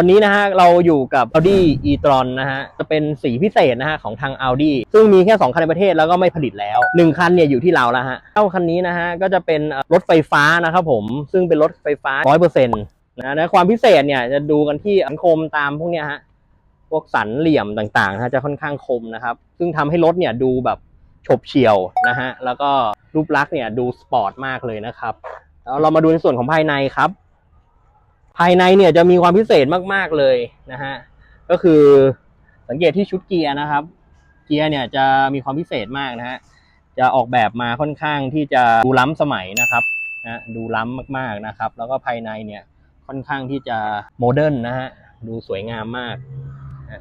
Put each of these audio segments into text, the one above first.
วันนี้นะฮะเราอยู่กับ Audi e-tron นะฮะจะเป็นสีพิเศษนะฮะของทาง Audi ซึ่งมีแค่ 2 คันในประเทศแล้วก็ไม่ผลิตแล้ว 1 คันเนี่ยอยู่ที่เราแล้วฮะเจ้าคันนี้นะฮะก็จะเป็นรถไฟฟ้านะครับผม ซึ่งเป็นรถไฟฟ้า 100%นะนะความพิเศษเนี่ยจะดูกันที่สังคมตามพวกเนี้ยฮะพวกสันเหลี่ยมต่างๆนะฮะจะค่อนข้างคมนะครับ ซึ่งทำให้รถเนี่ยดูแบบฉบเฉี่ยวนะฮะแล้วก็รูปลักษณ์เนี่ยดูสปอร์ตมากเลยนะครับแล้วเรามาดูในส่วนของภายในครับ ภายในเนี่ยจะมีความพิเศษมากๆเลยนะฮะก็คือสังเกตที่ชุดเกียร์นะครับ เกียร์เนี่ยจะมีความพิเศษมากนะฮะจะออกแบบมาค่อนข้างที่จะดูล้ำสมัยนะครับนะดูล้ำมากๆนะครับ แล้วก็ภายในเนี่ยค่อนข้างที่จะโมเดิร์นนะฮะดูสวยงามมากน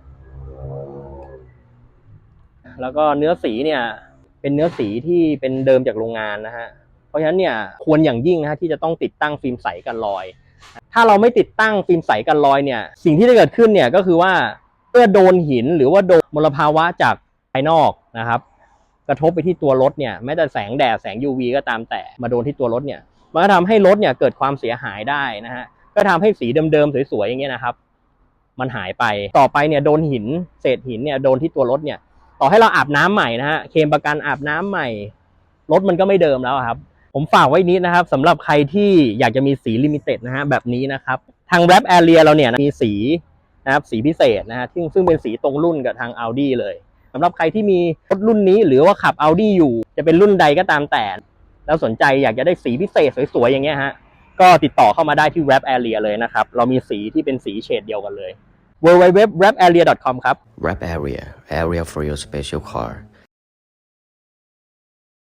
ะแล้วก็เนื้อสีเนี่ยเป็นเนื้อสีที่เป็นเดิมจากโรงงานนะฮะเพราะฉะนั้นเนี่ยควรอย่างยิ่งนะฮะที่จะต้องติดตั้งฟิล์มใสกันรอย ถ้าเราไม่ติดตั้งฟิล์มใสกันรอยเนี่ย สิ่งที่จะเกิดขึ้นเนี่ยก็คือว่าเมื่อโดนหินหรือว่าโดนมลภาวะจากภายนอกนะครับ กระทบไปที่ตัวรถเนี่ยแม้แต่แสงแดดแสง UV ก็ตามแต่มาโดนที่ตัวรถเนี่ยมันก็ทำให้รถเนี่ยเกิดความเสียหายได้นะฮะก็ทำให้สีเดิมๆสวยๆอย่างเงี้ยนะครับ มันหายไปต่อไปเนี่ยโดนหินเศษหินเนี่ยโดนที่ตัวรถเนี่ย ต่อให้เราอาบน้ำใหม่นะฮะเคมประกันอาบน้ำใหม่รถมันก็ไม่เดิมแล้วครับ ผมฝากไว้นิดนะครับสำหรับใครที่อยากจะมีสีลิมิเต็ดนะฮะแบบนี้นะครับ ทาง Wrap Area เราเนี่ยมีสีนะครับสีพิเศษนะฮะซึ่งซึ่งเป็นสีตรงรุ่นกับทาง Audi เลยสำหรับใครที่มีรถรุ่นนี้หรือว่าขับ Audi อยู่ จะเป็นรุ่นใดก็ตามแต่ แล้วสนใจอยากจะได้สีพิเศษสวยๆอย่างเงี้ยฮะก็ติดต่อเข้ามาได้ที่ Wrap Area เลยนะครับ เรามีสีที่เป็นสีเฉดเดียวกันเลย www.wraparea.com ครับ Wrap area, area for your special car.